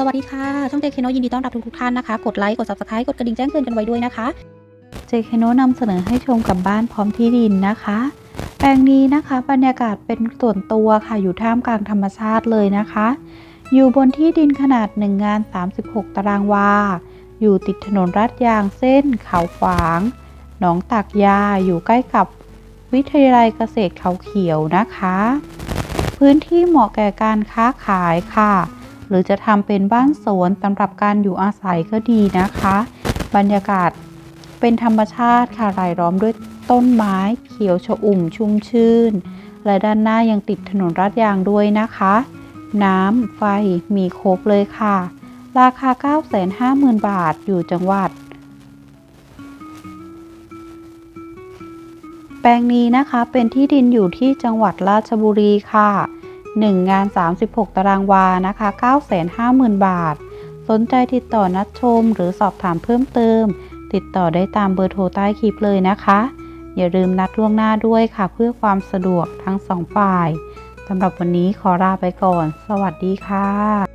สวัสดีค่ะ ช่องเจคโนยินดีต้อนรับทุกๆท่านนะคะ กดไลค์ กด subscribe กดกระดิ่งแจ้งเตือนกันไว้ด้วยนะคะเจคโนนำเสนอให้ชมกับบ้านพร้อมที่ดินนะคะ แปลงนี้นะคะบรรยากาศเป็นส่วนตัวค่ะอยู่ท่ามกลางธรรมชาติเลยนะคะ อยู่บนที่ดินขนาด1งาน 36 ตารางวา อยู่ติดถนนลาดยางเส้น เขาขวางหนองตากยาอยู่ใกล้กับวิทยาลัยเกษตรเขาเขียวนะคะ พื้นที่เหมาะแก่การค้าขายค่ะ หรือจะทำเป็นบ้านสวนสำหรับการอยู่อาศัยก็ดีนะคะ บรรยากาศเป็นธรรมชาติค่ะรายล้อมด้วยต้นไม้เขียวชอุ่มชุ่มชื่น และด้านหน้ายังติดถนนลาดยางด้วยนะคะ น้ำไฟมีครบเลยค่ะ ราคา 950,000 บาทอยู่จังหวัด แปลงนี้นะคะเป็นที่ดินอยู่ที่จังหวัดราชบุรีค่ะ 1 งาน 36 ตารางวานะคะ 950,000 บาท สนใจติดต่อนัดชมหรือสอบถามเพิ่มเติม ติดต่อได้ตามเบอร์โทรใต้คลิปเลยนะคะ อย่าลืมนัดล่วงหน้าด้วยค่ะ เพื่อความสะดวกทั้งสองฝ่ายสำหรับวันนี้ขอลาไปก่อน สวัสดีค่ะ